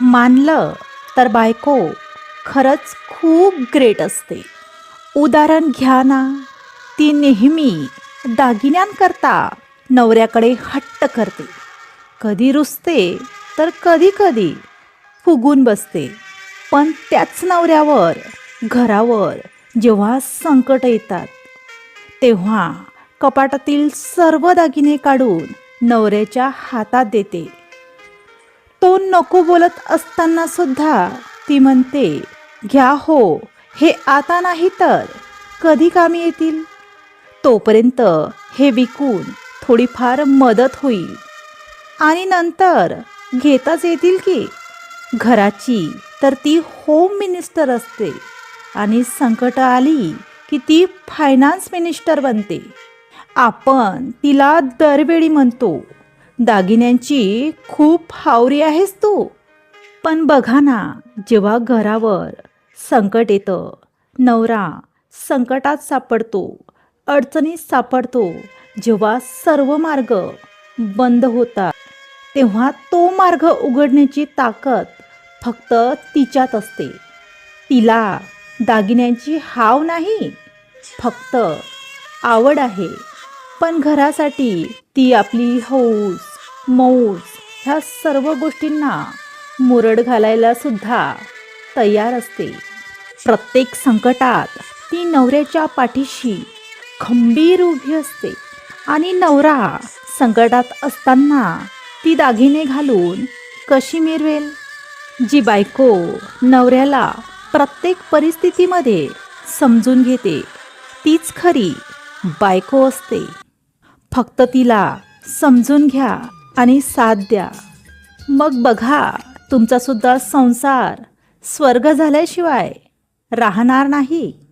मानलं तर बायको खरंच खूप ग्रेट असते. उदाहरण घ्या ना. ती नेहमी दागिन्यांकरता नवऱ्याकडे हट्ट करते. कधी रुसते तर कधी कधी फुगून बसते. पण त्याच नवऱ्यावर घरावर जेव्हा संकट येतात तेव्हा कपाटातील सर्व दागिने काढून नवऱ्याच्या हातात देते. तो नको बोलत असताना सुद्धा ती म्हणते घ्या हो हे आता नाही तर कधी कामी येतील? तोपर्यंत हे विकून थोडीफार मदत होईल. आणि नंतर घेताच येतील की? घराची तर ती होम मिनिस्टर असते आणि संकट आली की ती फायनान्स मिनिस्टर बनते. आपण तिला दरवेळी म्हणतो दागिन्यांची खूप हावरी आहेस तू. पण बघा ना जेव्हा घरावर संकट येतं नवरा संकटात सापडतो अडचणीत सापडतो जेव्हा सर्व मार्ग बंद होतात तेव्हा तो मार्ग उघडण्याची ताकद फक्त तिच्यात असते. तिला दागिन्यांची हाव नाही फक्त आवड आहे. पण घरासाठी ती आपली हौस मौज ह्या सर्व गोष्टींना मुरड घालायला सुद्धा तयार असते. प्रत्येक संकटात ती नवऱ्याच्या पाठीशी खंबीर उभी असते आणि नवरा संकटात असताना ती दागिने घालून कशी मिरवेल जी बायको नवऱ्याला प्रत्येक परिस्थितीमध्ये समजून घेते तीच खरी बायको असते. फक्त तिला समजून घ्या. आणि साथ द्या. मग बघा तुमचासुद्धा संसार स्वर्ग झाल्याशिवाय राहणार नाही.